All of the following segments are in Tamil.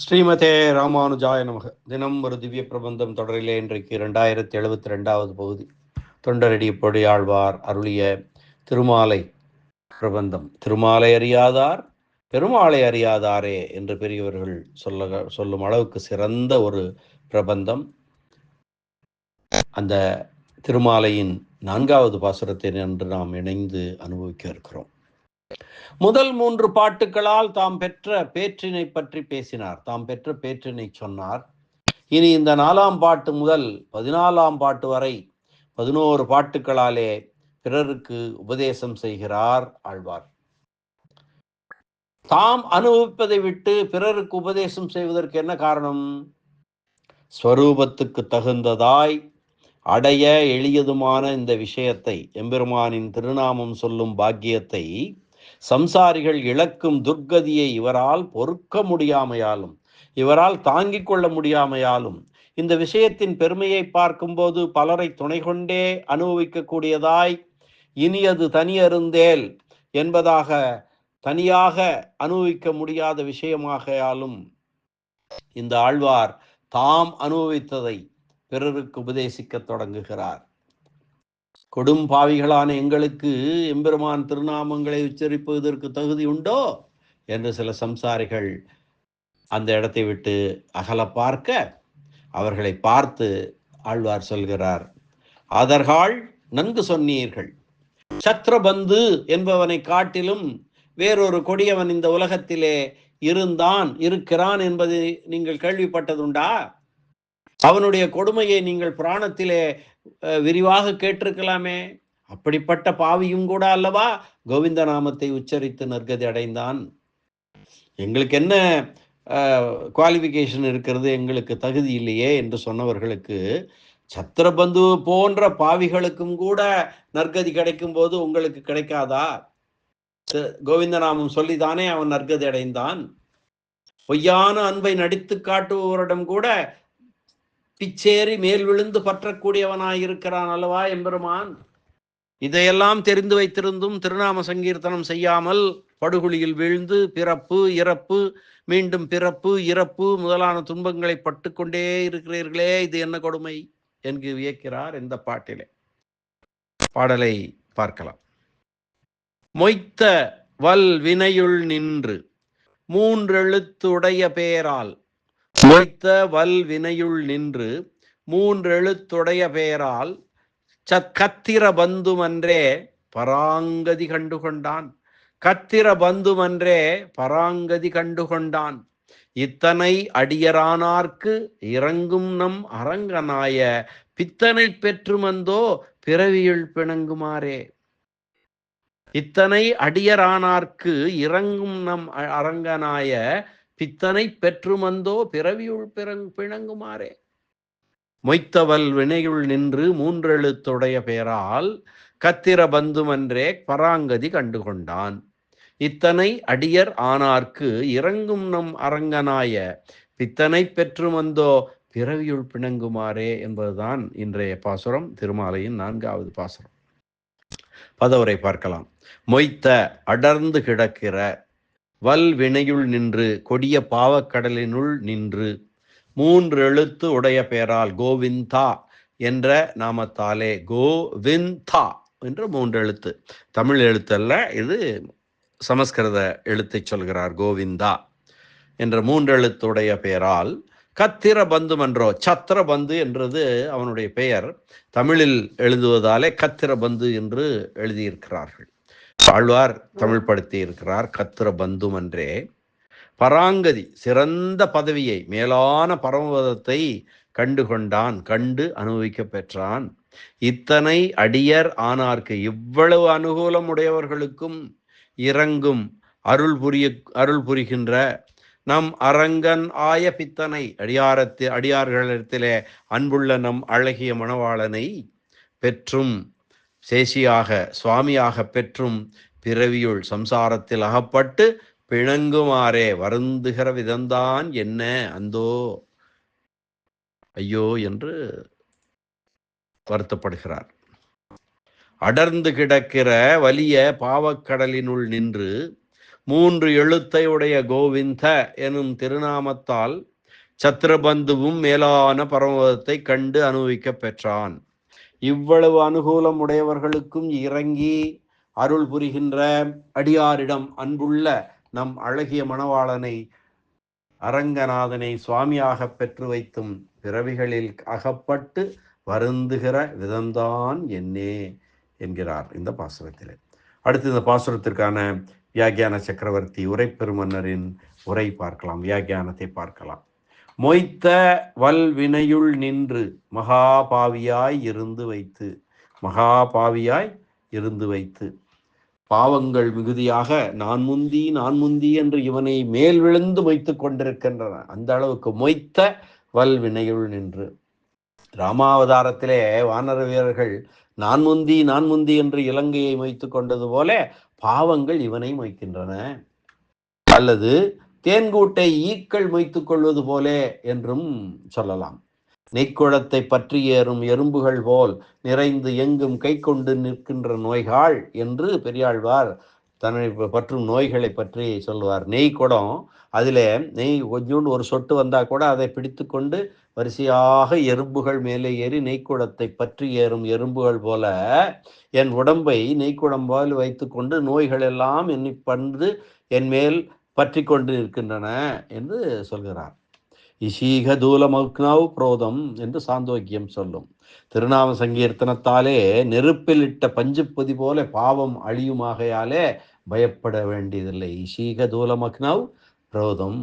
ஸ்ரீமதே ராமானுஜாய நமக. தினம் ஒரு திவ்ய பிரபந்தம் தொடரிலே இன்றைக்கு ரெண்டாயிரத்தி எழுபத்தி ரெண்டாவது பகுதி. தொண்டரடி பொடியாழ்வார் அருளிய திருமாலை பிரபந்தம். திருமாலை அறியாதார் பெருமாளை அறியாதாரே என்று பெரியவர்கள் சொல்ல சொல்லும் அளவுக்கு சிறந்த ஒரு பிரபந்தம். அந்த திருமாலையின் நான்காவது பாசுரத்தை என்று நாம் இணைந்து அனுபவிக்க இருக்கிறோம். முதல் மூன்று பாட்டுகளால் தாம் பெற்ற பேற்றினை பற்றி பேசினார். தாம் பெற்ற பேற்றினை சொன்னார். இனி இந்த நாலாம் பாட்டு முதல் பதினாலாம் பாட்டு வரை பதினோரு பாட்டுகளாலே பிறருக்கு உபதேசம் செய்கிறார் ஆழ்வார். தாம் அனுபவிப்பதை விட்டு பிறருக்கு உபதேசம் செய்வதற்கு என்ன காரணம்? ஸ்வரூபத்துக்கு தகுந்ததாய் அடைய எளியதுமான இந்த விஷயத்தை எம்பெருமானின் திருநாமம் சொல்லும் பாக்கியத்தை சம்சாரிகள் இழக்கும் துர்க்கதியை இவரால் பொறுக்க முடியாமையாலும் இவரால் தாங்கிக் கொள்ள முடியாமையாலும் இந்த விஷயத்தின் பெருமையை பார்க்கும்போது பலரை துணை கொண்டே அனுபவிக்கக்கூடியதாய் இனியது தனியருந்தேல் என்பதாக தனியாக அனுபவிக்க முடியாத விஷயமாகையாலும் இந்த ஆழ்வார் தாம் அனுபவித்ததை பிறருக்கு உபதேசிக்க தொடங்குகிறார். கொடும் பாவிகளான எங்களுக்கு எம்பெருமான் திருநாமங்களை உச்சரிப்பதற்கு தகுதி உண்டோ என்று சில சம்சாரிகள் அந்த இடத்தை விட்டு அகல பார்க்க அவர்களை பார்த்து ஆழ்வார் சொல்கிறார் ஆதர்கால் நன்கு சொன்னீர்கள். சத்ரபந்து என்பவனை காட்டிலும் வேறொரு கொடியவன் இந்த உலகத்திலே இருந்தான் இருக்கிறான் என்பதை நீங்கள் கேள்விப்பட்டதுண்டா? அவனுடைய கொடுமையை நீங்கள் புராணத்திலே விரிவாக கேட்டிருக்கலாமே. அப்படிப்பட்ட பாவியும் கூட அல்லவா? கோவிந்த நாமத்தை உச்சரித்து நற்கதி அடைந்தான். எங்களுக்கு என்ன குவாலிஃபிகேஷன் இருக்கிறது? எங்களுக்கு தகுதி இல்லையே என்று சொன்னவர்களுக்கு சத்திரபந்து போன்ற பாவிகளுக்கும் கூட நற்கதி கிடைக்கும் போது உங்களுக்கு கிடைக்காதா? கோவிந்த நாமம் சொல்லிதானே அவன் நற்கதி அடைந்தான். பொய்யான அன்பை நடித்து காட்டுபவரிடம் கூட பிச்சேறி மேல் விழுந்து பற்றக்கூடியவனாயிருக்கிறான் அல்லவா எம்பெருமான்? இதையெல்லாம் தெரிந்து வைத்திருந்தும் திருநாம சங்கீர்த்தனம் செய்யாமல் படுகொலியில் வீழ்ந்து பிறப்பு இறப்பு மீண்டும் பிறப்பு இறப்பு முதலான துன்பங்களை பட்டுக்கொண்டே இருக்கிறீர்களே இது என்ன கொடுமை என்று வியக்கிறார் இந்த பாட்டிலே. பாடலை பார்க்கலாம். மொய்த்த வல் வினையுள் நின்று மூன்றெழுத்துடைய பெயரால் மொய்த்த வல் வினையுள் நின்று மூன்றெழுத்துடைய பெயரால் சக்கத்திர பந்துமன்றே பராங்கதி கண்டுகொண்டான். கத்திர பந்துமன்றே பராங்கதி கண்டுகொண்டான். இத்தனை அடியரானார்க்கு இறங்கும் நம் அரங்கனாய பித்தனை பெற்றுமந்தோ பிறவியுள் பிணங்குமாறே. இத்தனை அடியரானார்க்கு இறங்கும் நம் அரங்கனாய பித்தனை பெற்றுமந்தோ பிறவியுள் பிறங் பிணங்குமாறே. மொய்த்தவல் வினையுள் நின்று மூன்றெழுத்துடைய பெயரால் கத்திர பந்துமன்றே பராங்கதி கண்டுகொண்டான். இத்தனை அடியர் ஆனார்க்கு இறங்கும் நம் அரங்கனாய பித்தனை பெற்றுமந்தோ பிறவியுள் பிணங்குமாறே என்பதுதான் இன்றைய பாசுரம் திருமாலையின் நான்காவது பாசுரம். பதவரை பார்க்கலாம். மொய்த்த அடர்ந்து கிடக்கிற வல் வினையுள் நின்று கொடிய பாவக்கடலினுள் நின்று மூன்று எழுத்து உடைய பெயரால் கோவிந்தா என்ற நாமத்தாலே கோவிந்தா என்று மூன்று எழுத்து. தமிழ் எழுத்தல்ல இது சமஸ்கிருத எழுத்தை சொல்கிறார் கோவிந்தா என்ற மூன்று எழுத்துடைய பெயரால் கத்திர பந்து மன்றோ சத்திர பந்து என்றது அவனுடைய பெயர். தமிழில் எழுதுவதாலே கத்திர பந்து என்று எழுதியிருக்கிறார்கள். ஆழ்வார் தமிழ் படுத்தி இருக்கிறார் கத்திர பந்துமன்றே பராங்கதி சிறந்த பதவியை மேலான பரமபதத்தை கண்டு கொண்டான் கண்டு அனுபவிக்க பெற்றான். இத்தனை அடியர் ஆனார்க்கு இவ்வளவு அனுகூலம் உடையவர்களுக்கும் இறங்கும் அருள் புரிய அருள் புரிகின்ற நம் அரங்கன் ஆய பித்தனை அடியாரத்து அடியார்களிடத்திலே அன்புள்ள நம் அழகிய மணவாளனை பெற்றும் சேஷியாக சுவாமியாக பெற்றும் பிறவியுள் சம்சாரத்தில் அகப்பட்டு பிணங்குமாறே வருந்துகிற விதம்தான் என்ன? அந்தோ. ஐயோ என்று வருத்தப்படுகிறார். அடர்ந்து கிடக்கிற வலிய பாவக்கடலினுள் நின்று மூன்று எழுத்தை உடைய கோவிந்த எனும் திருநாமத்தால் சத்ரபந்துவும் மேலான பரமதத்தை கண்டு அனுபவிக்க பெற்றான். இவ்வளவு அனுகூலம் உடையவர்களுக்கும் இறங்கி அருள் புரிகின்ற அடியாரிடம் அன்புள்ள நம் அழகிய மணவாளனை அரங்கநாதனை சுவாமியாக பெற்று வைத்தும் பிறவிகளில் அகப்பட்டு வருந்துகிற விதம்தான் என்னே என்கிறார் இந்த பாசுரத்தில். அடுத்து இந்த பாசுரத்திற்கான வியாகியான சக்கரவர்த்தி உரை பெருமன்னரின் உரை பார்க்கலாம். வியாக்கியானத்தை பார்க்கலாம். மொய்த்த வல்வினையுள் நின்று மகாபாவியாய் இருந்து வைத்து மகாபாவியாய் இருந்து வைத்து. பாவங்கள் மிகுதியாக நான் முந்தி நான் முந்தி என்று இவனை மேல் விழுந்து மொய்த்து கொண்டிருக்கின்றன. அந்த அளவுக்கு மொய்த்த வல்வினையுள் நின்று. ராமாவதாரத்திலே வானர வீரர்கள் நான் முந்தி நான் முந்தி என்று இலங்கையை மொய்த்து கொண்டது போல பாவங்கள் இவனை மொய்க்கின்றன. அல்லது தேன்கூட்டை ஈக்கள் மொய்த்து கொள்வது போலே என்றும் சொல்லலாம். நெய்க்குளத்தை பற்றி ஏறும் எறும்புகள் போல் நிறைந்து எங்கும் கை கொண்டு நிற்கின்ற நோய்கள் என்று பெரியாழ்வார் தன்னை பற்றும் நோய்களை பற்றி சொல்லுவார். நெய் குடம் அதில் நெய் கொஞ்சோண்டு ஒரு சொட்டு வந்தால் கூட அதை பிடித்து கொண்டு வரிசையாக எறும்புகள் மேலே ஏறி நெய்க்குடத்தை பற்றி ஏறும் எறும்புகள் போல என் உடம்பை நெய்க்குடம் போல் வைத்துக்கொண்டு நோய்கள் எல்லாம் என்னை பந்து என் மேல் பற்றி கொண்டு இருக்கின்றன என்று சொல்கிறார். இஷீக தூலமக்னாவ் புரோதம் என்று சாந்தோக்கியம் சொல்லும். திருநாம சங்கீர்த்தனத்தாலே நெருப்பில் இட்ட போல பாவம் அழியுமாகையாலே பயப்பட வேண்டியதில்லை. இஷீக தூலமக்னாவ் புரோதம்.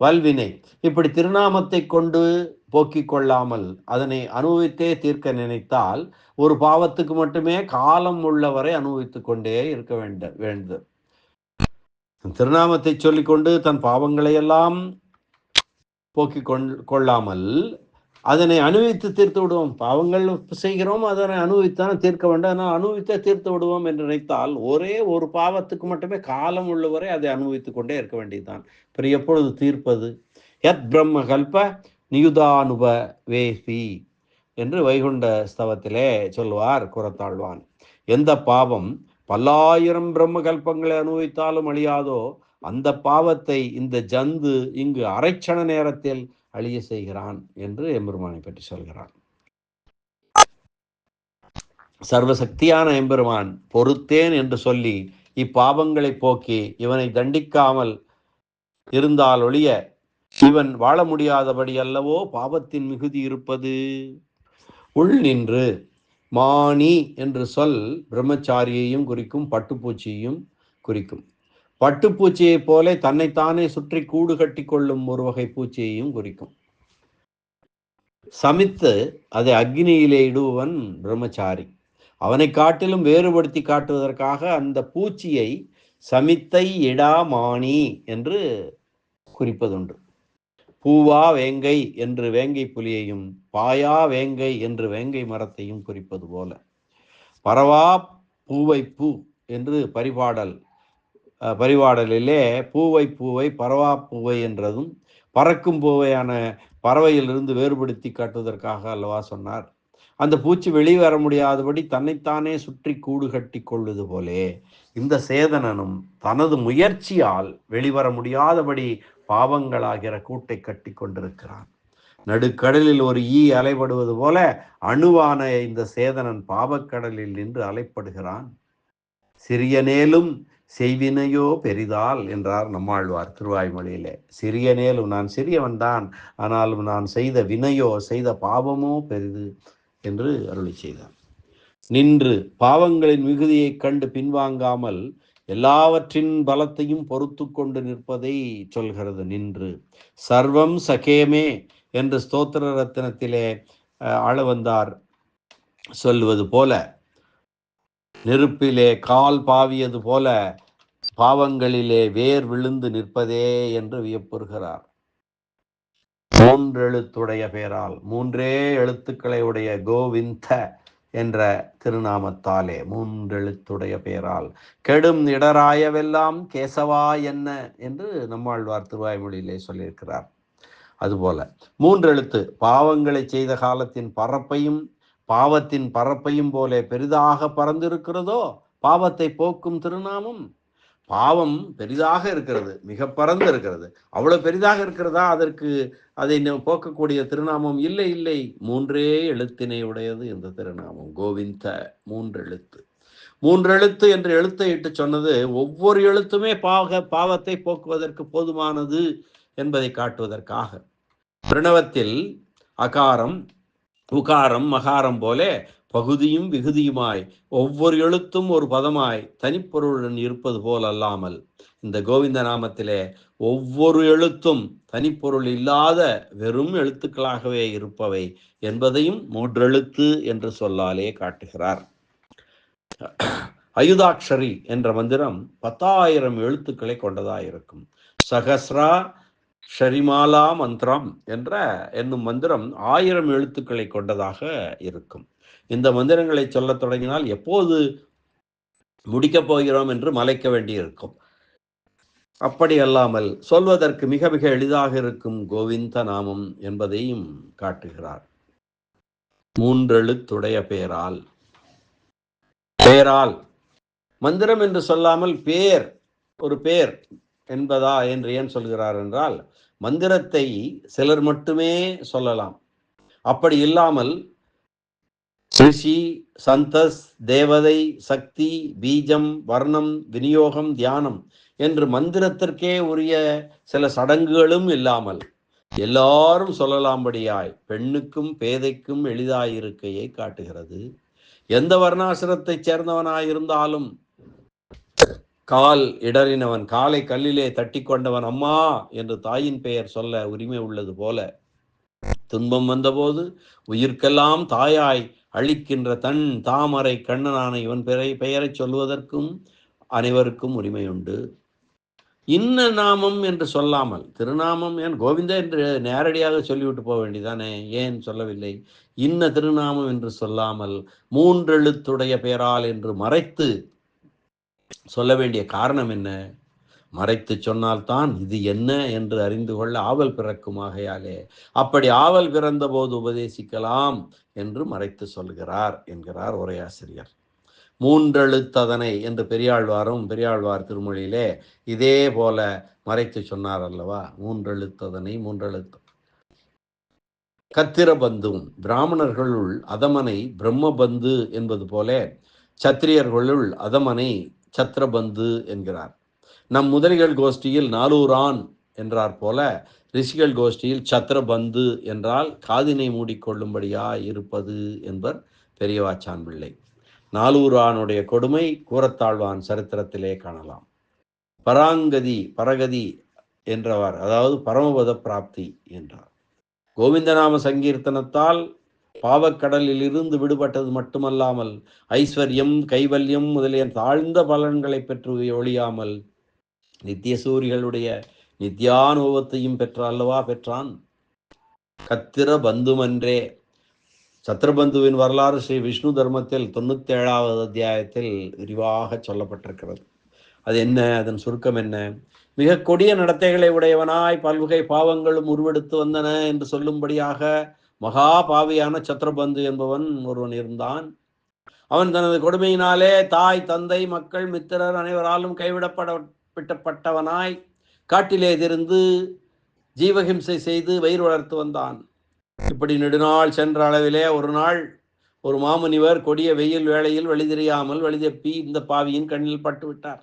வல்வினை. இப்படி திருநாமத்தை கொண்டு போக்கிக் கொள்ளாமல் அதனை அனுபவித்தே தீர்க்க நினைத்தால் ஒரு பாவத்துக்கு மட்டுமே காலம் உள்ளவரை அனுபவித்து கொண்டே இருக்க வேண்ட வேண்டும் திருநாமத்தை சொல்லிக்கொண்டு தன் பாவங்களையெல்லாம் போக்கிக் கொள்ளாமல் அதனை அனுபவித்து தீர்த்து விடுவோம். பாவங்கள் செய்கிறோம் அதனை அனுபவித்தானே தீர்க்க வேண்டாம். ஆனால் அனுபவித்தே தீர்த்து விடுவோம் என்று நினைத்தால் ஒரே ஒரு பாவத்துக்கு மட்டுமே காலம் உள்ளவரை அதை அனுபவித்துக் கொண்டே இருக்க வேண்டியதுதான். பிறகு எப்பொழுது தீர்ப்பது? யத் பிரம்ம கல்ப நியுதானுப வேசி என்று வைகுண்ட ஸ்தவத்திலே சொல்வார் குரத்தாழ்வான். எந்த பாவம் பல்லாயிரம் பிரம்ம கல்பங்களை அனுபவித்தாலும் அழியாதோ அந்த பாவத்தை இந்த ஜந்து இங்கு அரைச்சண நேரத்தில் அழிய செய்கிறான் என்று எம்பெருமானை பற்றி சொல்கிறான். சர்வசக்தியான எம்பெருமான் பொறுத்தேன் என்று சொல்லி இப்பாவங்களை போக்கி இவனை தண்டிக்காமல் இருந்தால் ஒழிய இவன் வாழ முடியாதபடி அல்லவோ பாவத்தின் மிகுதி இருப்பது? உள் நின்று மாணி என்று சொல் பிரம்மச்சாரியையும் குறிக்கும் பட்டுப்பூச்சியையும் குறிக்கும். பட்டுப்பூச்சியைப் போல தன்னைத்தானே சுற்றி கூடு கட்டி கொள்ளும் ஒரு வகை பூச்சியையும் குறிக்கும். சமித்து அதை அக்னியிலே இடுவன் பிரம்மச்சாரி. அவனை காட்டிலும் வேறுபடுத்தி காட்டுவதற்காக அந்த பூச்சியை சமித்தை இடாமாணி என்று குறிப்பதுண்டு. பூவா வேங்கை என்று வேங்கை புலியையும் பாயா வேங்கை என்று வேங்கை மரத்தையும் குறிப்பது போல. பரவா பூவை பூ என்று பரிபாடல் பரிபாடலிலே பூவை பூவை பரவா பூவை என்றதும் பறக்கும் பூவையான பறவையிலிருந்து வேறுபடுத்தி காட்டுவதற்காக அல்லவா சொன்னார். அந்த பூச்சி வெளியே வர முடியாதபடி தன்னைத்தானே சுற்றி கூடு கட்டி கொள்வது போலே இந்த சேதனனும் தனது முயற்சியால் வெளிவர முடியாதபடி பாவங்களாகிற கூட்டை கட்டி கொண்டிருக்கிறான். நடுக்கடலில் ஒரு ஈ அலைபடுவது போல அணுவான இந்த சேதனன் பாவக்கடலில் நின்று அலைப்படுகிறான். சிறியனேலும் செய்வினையோ பெரிதால் என்றார் நம்மாழ்வார் திருவாய்மொழியிலே. சிறியனேலும் நான் சிறியவன் தான் ஆனாலும் நான் செய்த வினையோ செய்த பாவமோ பெரிது என்று அருளி செய்தார். நின்று பாவங்களின் மிகுதியைக் கண்டு பின்வாங்காமல் எல்லாவற்றின் பலத்தையும் பொறுத்து கொண்டு நிற்பதை சொல்கிறது. நின்று சர்வம் சகேமே என்று ஸ்தோத்திர ரத்தினத்திலே ஆளவந்தார் சொல்வது போல நெருப்பிலே கால் பாவியது போல பாவங்களிலே வேர் விழுந்து நிற்பதே என்று வியப்புறுகிறார். மூன்றெழுத்துடைய பெயரால் மூன்றே எழுத்துக்களை உடைய கோவிந்த என்ற திருநாமத்தாலே மூன்றெழுத்துடைய பெயரால். கெடும் இடராயவெல்லாம் கேசவா என்ன என்று நம்மாழ்வார் திருவாய்மொழியிலே சொல்லியிருக்கிறார். அதுபோல மூன்றெழுத்து பாவங்களை செய்த காலத்தின் பரப்பையும் பாவத்தின் பரப்பையும் போலே பெரிதாக பறந்திருக்கிறதோ பாவத்தை போக்கும் திருநாமம் பாவம் பெரிதாக இருக்கிறது மிக பறந்து இருக்கிறது. அவ்வளவு பெரிதாக இருக்கிறதா? அதற்கு அதை போக்கக்கூடிய திருநாமம் இல்லை இல்லை. மூன்றே எழுத்தினை உடையது இந்த திருநாமம். கோவிந்த மூன்று எழுத்து. மூன்று எழுத்து என்று எழுத்தை இட்டு சொன்னது ஒவ்வொரு எழுத்துமே பாக பாவத்தை போக்குவதற்கு போதுமானது என்பதை காட்டுவதற்காக. பிரணவத்தில் அகாரம் உகாரம் மகாரம் போல பகுதியும் விகுதியுமாய் ஒவ்வொரு எழுத்தும் ஒரு பதமாய் தனிப்பொருளுடன் இருப்பது போல் அல்லாமல் இந்த கோவிந்த நாமத்திலே ஒவ்வொரு எழுத்தும் தனிப்பொருள் இல்லாத வெறும் எழுத்துக்களாகவே இருப்பவை என்பதையும் மூன்றெழுத்து என்று சொல்லாலே காட்டுகிறார். அயுதாட்சரி என்ற மந்திரம் பத்தாயிரம் எழுத்துக்களை கொண்டதாயிருக்கும் சகஸ்ரா ஷரிமாலா மந்திரம் என்ற என்னும் மந்திரம் ஆயிரம் எழுத்துக்களை கொண்டதாக இருக்கும். இந்த மந்திரங்களை சொல்லத் தொடங்கினால் எப்போது முடிக்கப் போகிறோம் என்று மலைக்க வேண்டியிருக்கும். அப்படி அல்லாமல் சொல்வதற்கு மிக மிக எளிதாக இருக்கும் கோவிந்த நாமம் என்பதையும் காட்டுகிறார். மூன்றெழுத்துடைய பேரால். பேரால். மந்திரம் என்று சொல்லாமல் பேர் ஒரு பேர் என்பதா என்று ஏன் சொல்கிறார் என்றால் மந்திரத்தை சிலர் மட்டுமே சொல்லலாம். அப்படி இல்லாமல் ரிஷி சந்தஸ் தேவதை சக்தி பீஜம் வர்ணம் விநியோகம் தியானம் என்று மந்திரத்திற்கே உரிய சில சடங்குகளும் இல்லாமல் எல்லாரும் சொல்லலாம்படியாய் பெண்ணுக்கும் பேதைக்கும் எளிதாயிருக்கையை காட்டுகிறது. எந்த வர்ணாசிரத்தைச் சேர்ந்தவனாயிருந்தாலும் கால் இடறினவன் காலை கல்லிலே தட்டி கொண்டவன் அம்மா என்று தாயின் பெயர் சொல்ல உரிமை உள்ளது போல. துன்பம் வந்தபோது உயிர்க்கெல்லாம் தாயாய் அழிக்கின்ற தன் தாமரை கண்ணனான இவன் பெயரை பெயரை சொல்வதற்கும் அனைவருக்கும் உரிமை உண்டு இன்ன நாமம் என்று சொல்லாமல் திருநாமம் ஏன் கோவிந்தா என்று நேரடியாக சொல்லிவிட்டு போக வேண்டியதானே ஏன் சொல்லவில்லை? இன்ன திருநாமம் என்று சொல்லாமல் மூன்றெழுத்துடைய பெயரால் என்று மறைத்து சொல்ல வேண்டிய காரணம் என்ன? மறைத்து சொன்னால்தான் இது என்ன என்று அறிந்து கொள்ள ஆவல் பிறக்குமாகையாலே அப்படி ஆவல் பிறந்த போது உபதேசிக்கலாம் என்று மறைத்து சொல்கிறார் என்கிறார் உரையாசிரியர் மூன்றெழுத்ததனை என்று பெரியாழ்வாரும் பெரியாழ்வார் திருமொழியிலே இதே போல மறைத்து சொன்னார் அல்லவா? மூன்றெழுத்ததனை மூன்றெழுத்து. கத்திரபந்தும் பிராமணர்களுள் அதமனை பிரம்மபந்து என்பது போல சத்திரியர்களுள் அதமனை சத்திரபந்து என்கிறார். நம் முதலிகள் கோஷ்டியில் நாலூரான் என்றார் போல ரிஷிகள் கோஷ்டியில் சத்திரபந்து என்றால் காதினை மூடிக்கொள்ளும்படியா இருப்பது என்பர் பெரியவாச்சான் பிள்ளை நாலூரானுடைய கொடுமை கூறத்தாழ்வான் சரித்திரத்திலே காணலாம். பராங்கதி பரகதி என்றவர் அதாவது பரமபத பிராப்தி என்றார். கோவிந்தநாம சங்கீர்த்தனத்தால் பாவக்கடலில் இருந்து விடுபட்டது மட்டுமல்லாமல் ஐஸ்வர்யம் கைவல்யம் முதலிய தாழ்ந்த பலன்களை பெற்று ஒழியாமல் நித்திய சூரிகளுடைய நித்யானுபவத்தையும் பெற்ற அல்லவா பெற்றான்? கத்திர பந்துமன்றே. சத்ரபந்துவின் வரலாறு ஸ்ரீ விஷ்ணு தர்மத்தில் தொண்ணூத்தி ஏழாவது அத்தியாயத்தில் விரிவாக சொல்லப்பட்டிருக்கிறது. அது என்ன? அதன் சுருக்கம் என்ன? மிக கொடிய நடத்தைகளை உடையவனாய் பல்வகை பாவங்களும் உருவெடுத்து வந்தன என்று சொல்லும்படியாக மகா பாவியான சத்ரபந்து என்பவன் ஒருவன் இருந்தான். அவன் தனது கொடுமையினாலே தாய் தந்தை மக்கள் மித்திரர் அனைவராலும் கைவிடப்பட பிட்டப்பட்டவனாய் காட்டிலே இருந்து ஜீவஹிம்சை செய்து வயிறு வளர்த்து வந்தான். இப்படி நெடுநாள் சென்ற அளவிலே ஒரு நாள் ஒரு மாமுனிவர் கொடிய வெயில் வேளையில் வழி தெரியாமல் வழிதப்பி இந்த பாவியின் கண்ணில் பட்டு விட்டார்.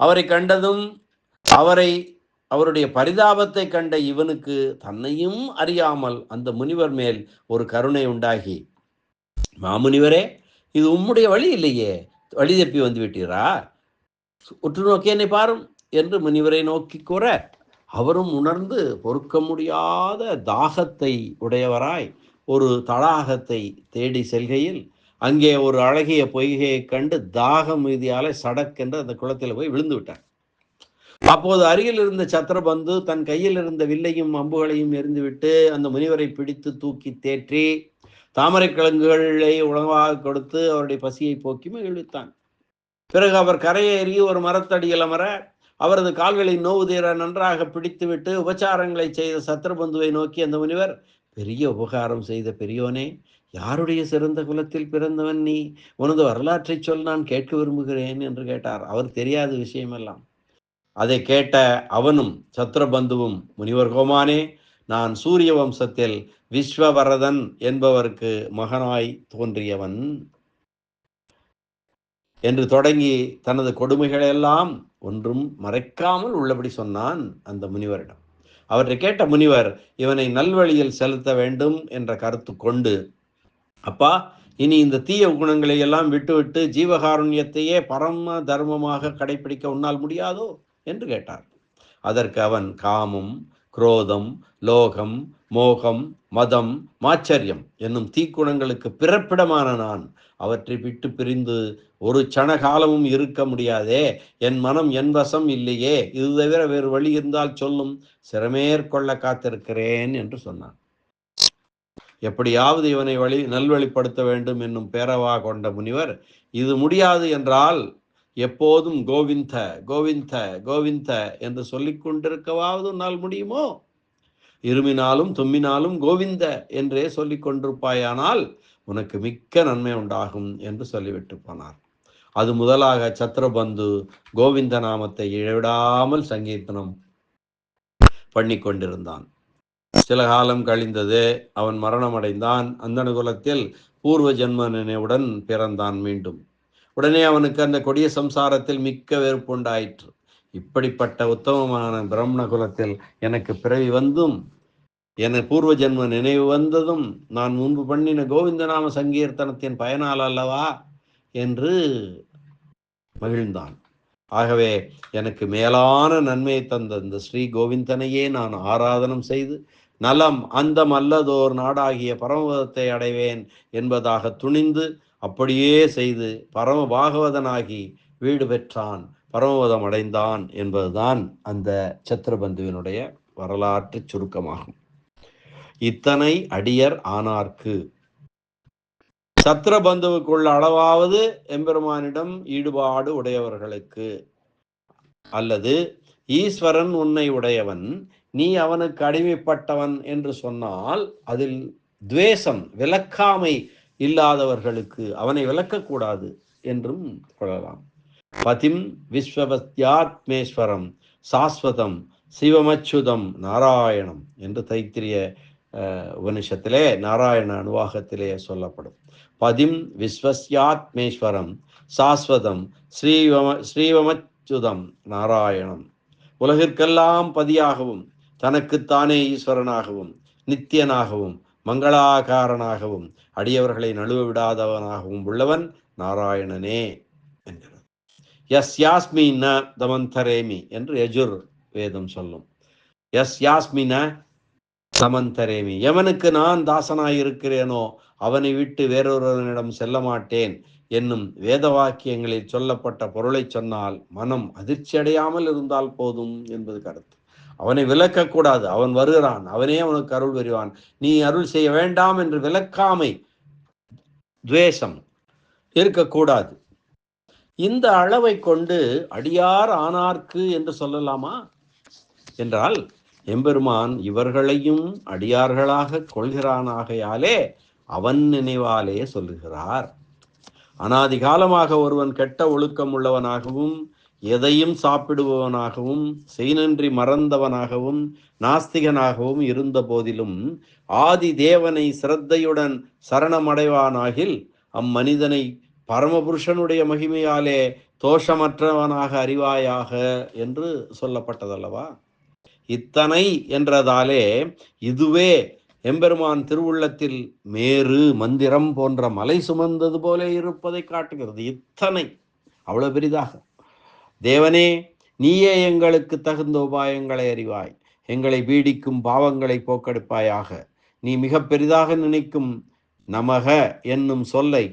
அவரை கண்டதும் அவரை அவருடைய பரிதாபத்தை கண்ட இவனுக்கு தன்னையும் அறியாமல் அந்த முனிவர் மேல் ஒரு கருணை உண்டாகி மாமுனிவரே இது உம்முடைய வழி இல்லையே வழி தப்பி வந்து விட்டீரா? உற்று நோக்கி என்னை பாரும் என்று முனிவரை நோக்கி கூற அவரும் உணர்ந்து பொறுக்க முடியாத தாகத்தை உடையவராய் ஒரு தடாகத்தை தேடி செல்கையில் அங்கே ஒரு அழகிய பொய்கையை கண்டு தாகம் மீதியால சடக்கென்று அந்த குளத்தில் போய் விழுந்து விட்டார் அப்போது அருகில் இருந்த சத்திரபந்து தன் கையில் இருந்த வில்லையும் அம்புகளையும் எரிந்துவிட்டு அந்த முனிவரை பிடித்து தூக்கி தேற்றி தாமரை கிழங்குகளை உணவாக கொடுத்து அவருடைய பசியை போக்கி மகிழ்வித்தான் பிறகு அவர் கரையேறி ஒரு மரத்தடியில் அமர அவரது கால்களை நோவுதீர நன்றாக பிடித்துவிட்டு உபச்சாரங்களை செய்த சத்ருபந்துவை நோக்கி அந்த முனிவர் பெரிய உபகாரம் செய்த பெரியோனே யாருடைய சிறந்த குலத்தில் பிறந்தவன் நீ? உனது வரலாற்றை சொல் நான் கேட்க விரும்புகிறேன் என்று கேட்டார். அவர் தெரியாத விஷயமெல்லாம். அதை கேட்ட அவனும் சத்ரபந்துவும் முனிவர் கோமானே நான் சூரிய வம்சத்தில் விஸ்வவரதன் என்பவருக்கு மகனாய் தோன்றியவன். என்று தொடங்கி தனது கொடுமைகளெல்லாம் ஒன்றும் மறைக்காமல் உள்ளபடி சொன்னான் அந்த முனிவரிடம். அவற்றை கேட்ட முனிவர் இவனை நல்வழியில் செலுத்த வேண்டும் என்ற கருத்து கொண்டு அப்பா இனி இந்த தீய குணங்களை எல்லாம் விட்டுவிட்டு ஜீவகாருண்யத்தையே பரம தர்மமாக கடைபிடிக்க உன்னால் முடியாதோ? என்று கேட்டார். அதற்கு அவன் காமம் குரோதம் லோகம் மோகம் மதம் மாச்சரியம் என்னும் தீக்குணங்களுக்கு பிறப்பிடமான நான் அவற்றை விட்டு பிரிந்து ஒரு சணகாலமும் இருக்க முடியாதே. என் மனம் என் வசம் இல்லையே. இது தவிர வேறு வழி இருந்தால் சொல்லும். சிறமேற்கொள்ள காத்திருக்கிறேன் என்று சொன்னான். எப்படியாவது இவனை வழி நல்வழிப்படுத்த வேண்டும் என்னும் பேரவா கொண்ட முனிவர் இது முடியாது என்றால் எப்போதும் கோவிந்த கோவிந்த கோவிந்த என்று சொல்லிக் கொண்டிருக்கவாவது நாள் முடியுமோ? இருமினாலும் தும்மினாலும் கோவிந்த என்றே சொல்லிக் கொண்டிருப்பாயானால் உனக்கு மிக்க நன்மை உண்டாகும் என்று சொல்லிவிட்டு போனார். அது முதலாக சத்ரபந்து கோவிந்த நாமத்தை இழவிடாமல் சங்கீர்த்தனம் பண்ணி கொண்டிருந்தான். சில காலம் கழிந்தது அவன் மரணம் அடைந்தான் அந்த குலத்தில் பூர்வ ஜென்ம நினைவுடன் பிறந்தான் மீண்டும். உடனே அவனுக்கு அந்த கொடிய சம்சாரத்தில் மிக்க வெறுப்பு உண்டாயிற்று. இப்படிப்பட்ட உத்தமமான பிரம்மண குலத்தில் எனக்கு பிறவி வந்தும் என பூர்வ ஜென்ம நினைவு வந்ததும் நான் முன்பு பண்ணின கோவிந்த நாம சங்கீர்த்தனத்தின் பயனால் அல்லவா? என்று மகிழ்ந்தான். ஆகவே எனக்கு மேலான நன்மையை தந்த இந்த ஸ்ரீ கோவிந்தனையே நான் ஆராதனம் செய்து நலம் அந்தம் அல்லதோர் நாடாகிய பரமபதத்தை அடைவேன் என்பதாக துணிந்து அப்படியே செய்து பரம பாகவதனாகி வீடு பெற்றான். பரமபதம் அடைந்தான் என்பதுதான் அந்த சத்திரபந்துவினுடைய வரலாற்று சுருக்கமாகும். இத்தனை அடியர் ஆனார்க்கு. சத்திரபந்துவுக்குள்ள அளவாவது எம்பெருமானிடம் ஈடுபாடு உடையவர்களுக்கு. அல்லது ஈஸ்வரன் உன்னை உடையவன் நீ அவனுக்கு அடிமைப்பட்டவன் என்று சொன்னால் அதில் துவேஷம் விளக்காமை இல்லாதவர்களுக்கு அவனை விளக்கக்கூடாது என்றும் கொள்ளலாம். பதிம் விஸ்வபத்யாத்மேஸ்வரம் சாஸ்வதம் சிவமச்சுதம் நாராயணம் என்று தைத்திரிய உபனிஷத்திலே நாராயண அனுவாகத்திலே சொல்லப்படும். பதிம் விஸ்வஸ்யாத்மேஸ்வரம் சாஸ்வதம் ஸ்ரீவம ஸ்ரீவமச்சுதம் நாராயணம். உலகிற்கெல்லாம் பதியாகவும் தனக்குத்தானே ஈஸ்வரனாகவும் நித்தியனாகவும் மங்களாகாரனாகவும் அடியவர்களை நழுவ விடாதவனாகவும் உள்ளவன் நாராயணனே என்கிறது எஸ் யாஸ்மி ந தமந்தரேமி என்று எஜுர் வேதம் சொல்லும். எஸ் யாஸ்மி ந சமந்தரேமி. எவனுக்கு நான் தாசனாய் இருக்கிறேனோ அவனை விட்டு வேறொருவனிடம் செல்ல மாட்டேன் என்னும் வேத வாக்கியங்களில் சொல்லப்பட்ட பொருளை சொன்னால் மனம் அதிர்ச்சி அடையாமல் இருந்தால் போதும் என்பது கருத்து. அவனை விளக்கக்கூடாது அவன் வருகிறான். அவனே அவனுக்கு அருள் வருவான் நீ அருள் செய்ய வேண்டாம் என்று விளக்காமை துவேஷம் இருக்கக்கூடாது. இந்த அளவை கொண்டு அடியார் ஆனார்க்கு என்று சொல்லலாமா? என்றால் எம்பெருமான் இவர்களையும் அடியார்களாக கொள்கிறானாகையாலே அவன் நினைவாலே சொல்லுகிறார். அனாதி காலமாக ஒருவன் கெட்ட ஒழுக்கம் உள்ளவனாகவும் எதையும் சாப்பிடுபவனாகவும் செய்நன்றி மறந்தவனாகவும் நாஸ்திகனாகவும் இருந்த போதிலும் ஆதி தேவனை சிரத்தையுடன் சரணமடைவானாகில் அம்மனிதனை பரமபுருஷனுடைய மகிமையாலே தோஷமற்றவனாக அறிவாயாக என்று சொல்லப்பட்டதல்லவா? இத்தனை என்றதாலே இதுவே எம்பெருமான் திருவுள்ளத்தில் மேரு மந்திரம் போன்ற மலை சுமந்தது போல இருப்பதை காட்டுகிறது. இத்தனை. அவ்வளோ பெரிதாக. தேவனே நீயே எங்களுக்கு தகுந்த உபாயங்களை அறிவாய். எங்களை பீடிக்கும் பாவங்களை போக்கெடுப்பாயாக. நீ மிக பெரிதாக நினைக்கும் நமக என்னும் சொல்லை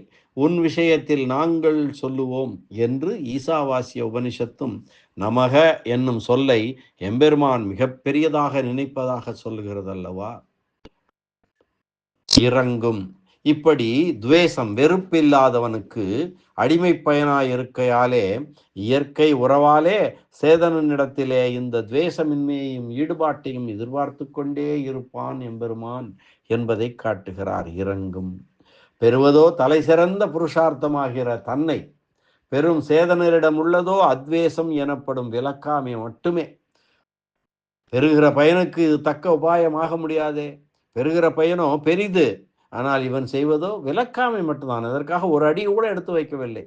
உன் விஷயத்தில் நாங்கள் சொல்லுவோம் என்று ஈசாவாசிய உபனிஷத்தும் நமக என்னும் சொல்லை எம்பெருமான் மிகப்பெரியதாக நினைப்பதாக சொல்லுகிறது அல்லவா இறங்கும். இப்படி துவேஷம் வெறுப்பில்லாதவனுக்கு அடிமை பயனாயிருக்கையாலே இயற்கை உறவாலே சேதனனிடத்திலே இந்த துவேஷமின்மையையும் ஈடுபாட்டையும் எதிர்பார்த்து கொண்டே இருப்பான் எம்பெருமான் என்பதை காட்டுகிறார். இறங்கும். பெறுவதோ தலை சிறந்த புருஷார்த்தமாகிற தன்னை பெரும் சேதனரிடம் உள்ளதோ அத்வேஷம் எனப்படும் விளக்காமை மட்டுமே. பெறுகிற பயனுக்கு இது தக்க உபாயமாக முடியாதே. பெறுகிற பயனோ பெரிது. ஆனால் இவன் செய்வதோ விளக்காமை மட்டும்தான். அதற்காக ஒரு அடி கூட எடுத்து வைக்கவில்லை.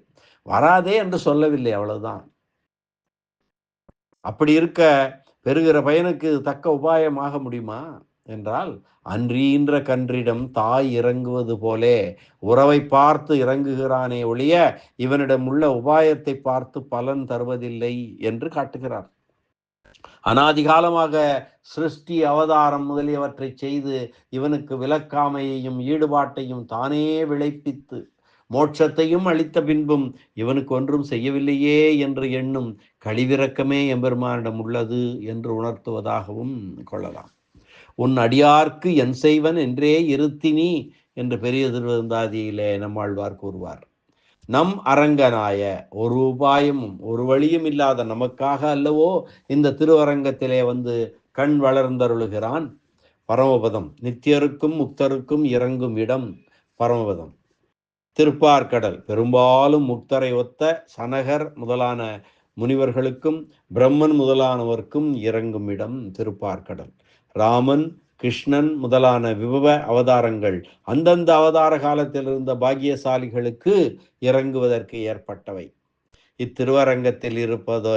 வராதே என்று சொல்லவில்லை அவ்வளவுதான். அப்படி இருக்க பெறுகிற பயனுக்கு தக்க உபாயமாக முடியுமா? என்றால் அன்றீன்ற கன்றிடம் தாய் இறங்குவது போலே உறவை பார்த்து இறங்குகிறானே ஒழிய இவனிடம் உள்ள உபாயத்தை பார்த்து பலன் தருவதில்லை என்று காட்டுகிறார். அனாதிகாலமாக சிருஷ்டி அவதாரம் முதலியவற்றை செய்து இவனுக்கு விளக்காமையையும் ஈடுபாட்டையும் தானே விளைப்பித்து மோட்சத்தையும் அளித்த பின்பும் இவனுக்கு ஒன்றும் செய்யவில்லையே என்று எண்ணும் கழிவிறக்கமே எம்பெருமானிடம் உள்ளது என்று உணர்த்துவதாகவும் கொள்ளலாம். உன் அடியார்க்கு என் செய்வன் என்றே இருத்தினி என்று பெரிய திருவந்தாதியிலே நம்மாழ்வார் கூறுவார். நம் அரங்கனாய ஒரு உபாயமும் ஒரு வழியும் இல்லாத நமக்காக அல்லவோ இந்த திருவரங்கத்திலே வந்து கண் வளர்ந்தருளுகிறான் பரமபதம். நித்தியருக்கும் முக்தருக்கும் இறங்கும் இடம் பரமபதம். திருப்பார்கடல் பெரும்பாலும் முக்தரை ஒத்த சனகர் முதலான முனிவர்களுக்கும் பிரம்மன் முதலானவர்க்கும் இறங்கும் இடம் திருப்பார்கடல். ராமன் கிருஷ்ணன் முதலான விபவ அவதாரங்கள். அந்தந்த அவதார காலத்தில் இருந்த பாக்கியசாலிகளுக்கு இறங்குவதற்கு ஏற்பட்டவை. இத்திருவரங்கத்தில் இருப்பதோ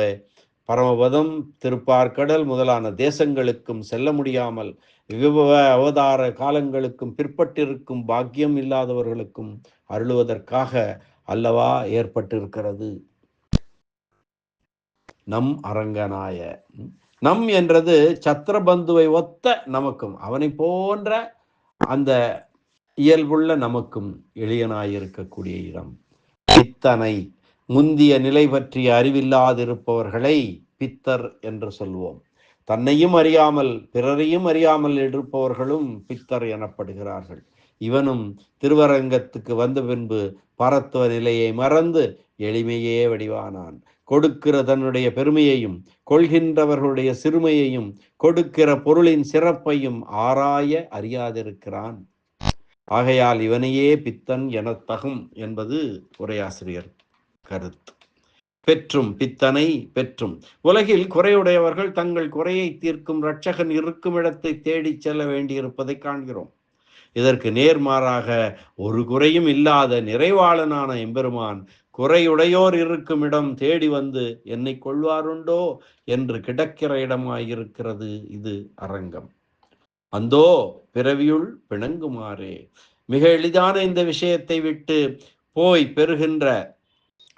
பரமபதம் திருப்பார்கடல் முதலான தேசங்களுக்கும் செல்ல முடியாமல் விபவ அவதார காலங்களுக்கும் பிற்பட்டிருக்கும் பாக்கியம் இல்லாதவர்களுக்கும் அருளுவதற்காக அல்லவா ஏற்பட்டிருக்கிறது? நம் அரங்கநாய. நம் என்றது சத்திரபந்துவை ஒத்த நமக்கும் அவனை போன்ற அந்த இயல்புள்ள நமக்கும் எளியனாயிருக்கக்கூடிய இடம். பித்தனை முந்திய நிலை பற்றிய அறிவில்லாதிருப்பவர்களை பித்தர் என்று சொல்வோம். தன்னையும் அறியாமல் பிறரையும் அறியாமல் இருப்பவர்களும் பித்தர் எனப்படுகிறார்கள். இவனும் திருவரங்கத்துக்கு வந்த பின்பு பரத்துவ நிலையை மறந்து எளிமையே வடிவானான். கொடுக்கிற தன்னுடைய பெருமையையும் கொள்கின்றவர்களுடைய சிறுமையையும் கொடுக்கிற பொருளின் சிறப்பையும் ஆராய அறியாதிருக்கிறான். ஆகையால் இவனையே பித்தன் எனத் தகும் என்பது உரையாசிரியர் கருத்து. பெற்றும் பித்தனை பெற்றும். உலகில் குறையுடையவர்கள் தங்கள் குறையை தீர்க்கும் இரட்சகன் இருக்கும் இடத்தை தேடிச் செல்ல வேண்டியிருப்பதை காண்கிறோம். இதற்கு நேர்மாறாக ஒரு குறையும் இல்லாத நிறைவாளனான எம்பெருமான் குறையுடையோர் இருக்கும் இடம் தேடி வந்து என்னை கொள்வாருண்டோ என்று கிடக்கிற இடமாயிருக்கிறது இது அரங்கம். அந்தோ பிறவியுள் பிணங்குமாறே. மிக எளிதான இந்த விஷயத்தை விட்டு போய் பெறுகின்ற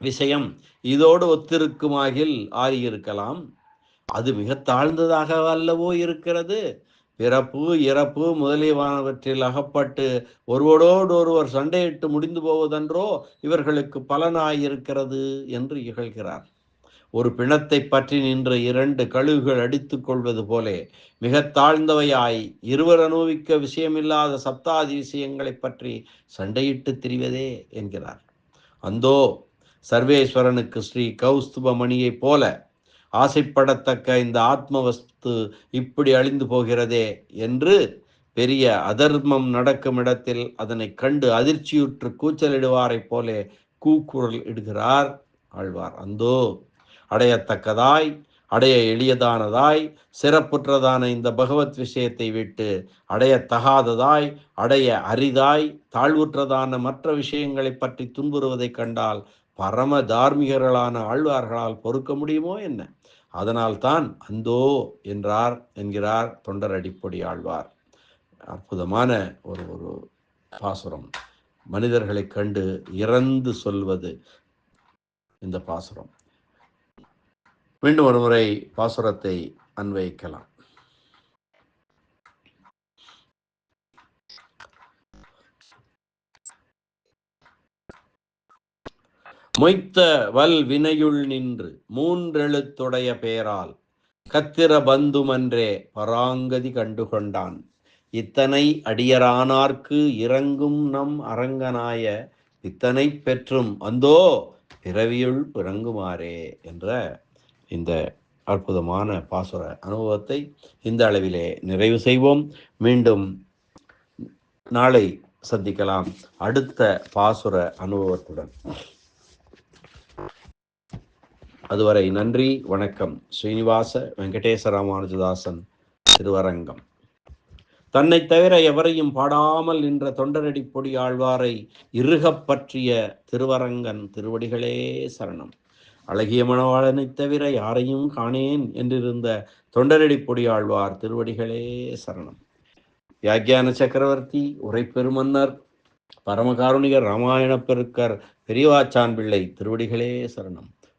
விஷயம் இதோடு ஒத்திருக்குமாகில் ஆறியிருக்கலாம். அது மிக தாழ்ந்ததாக அல்லவோ இருக்கிறது. பிறப்பு இறப்பு முதலியவானவற்றில் அகப்பட்டு ஒருவரோடு ஒருவர் சண்டையிட்டு முடிந்து போவதென்றோ இவர்களுக்கு பலனாயிருக்கிறது என்று இகழ்கிறார். ஒரு பிணத்தை பற்றி நின்ற இரண்டு கழுகுகள் அடித்துக் கொள்வது போலே மிக தாழ்ந்தவையாய் இருவர் அனுபவிக்க விஷயமில்லாத சப்தாதி விஷயங்களை பற்றி சண்டையிட்டு திரிவதே என்கிறார். அந்தோ சர்வேஸ்வரனுக்கு ஸ்ரீ கௌஸ்துபமணியைப் போல ஆசைப்படத்தக்க இந்த ஆத்ம வஸ்து இப்படி அழிந்து போகிறதே என்று பெரிய அதர்மம் நடக்கும் இடத்தில் அதனை கண்டு அதிர்ச்சியுற்று கூச்சலிடுவாரைப் போலே கூக்குரல் இடுகிறார் ஆழ்வார். அந்தோ அடையத்தக்கதாய் அடைய எளியதானதாய் சிறப்புற்றதான இந்த பகவத் விஷயத்தை விட்டு அடையத்தகாததாய் அடைய அரிதாய் தாழ்வுற்றதான மற்ற விஷயங்களை பற்றி துன்புறுவதைக் கண்டால் பரம தார்மிகர்களான ஆழ்வார்களால் பொறுக்க முடியுமோ என்ன? அதனால்தான் அந்தோ என்றார் என்கிறார் தொண்டர் அடிப்பொடி ஆழ்வார். அற்புதமான ஒரு ஒரு பாசுரம். மனிதர்களைக் கண்டு இறந்து சொல்வது இந்த பாசுரம். மீண்டும் ஒரு முறை பாசுரத்தை அன்வைக்கலாம் மொய்த்த வல் வினையுள் நின்று மூன்றெழுத்துடைய பெயரால் கத்திர பந்துமன்றே பராங்கதி கண்டுகொண்டான். இத்தனை அடியரானார்க்கு இறங்கும் நம் அரங்கனாய இத்தனை பெற்றும் அந்தோ பிறவியுள் பிறங்குமாறே என்ற இந்த அற்புதமான பாசுர அனுபவத்தை இந்த அளவிலே நிறைவு செய்வோம். மீண்டும் நாளை சந்திக்கலாம். அடுத்த பாசுர அனுபவத்துடன். அதுவரை நன்றி வணக்கம். ஸ்ரீனிவாச வெங்கடேச ராமானுஜதாசன் திருவரங்கம். தன்னை தவிர எவரையும் பாடாமல் நின்ற தொண்டரடி பொடி ஆழ்வாரை இறுகப் பற்றிய திருவரங்கன் திருவடிகளே சரணம். அழகிய மணவாளனைத் தவிர யாரையும் காணேன் என்றிருந்த தொண்டரடி பொடி ஆழ்வார் திருவடிகளே சரணம். வியாக்கியான சக்கரவர்த்தி உரை பெருமன்னர் பரமகாருணிகர் ராமாயணப் பெருக்கர் பெரியவாச்சான் பிள்ளை திருவடிகளே சரணம்.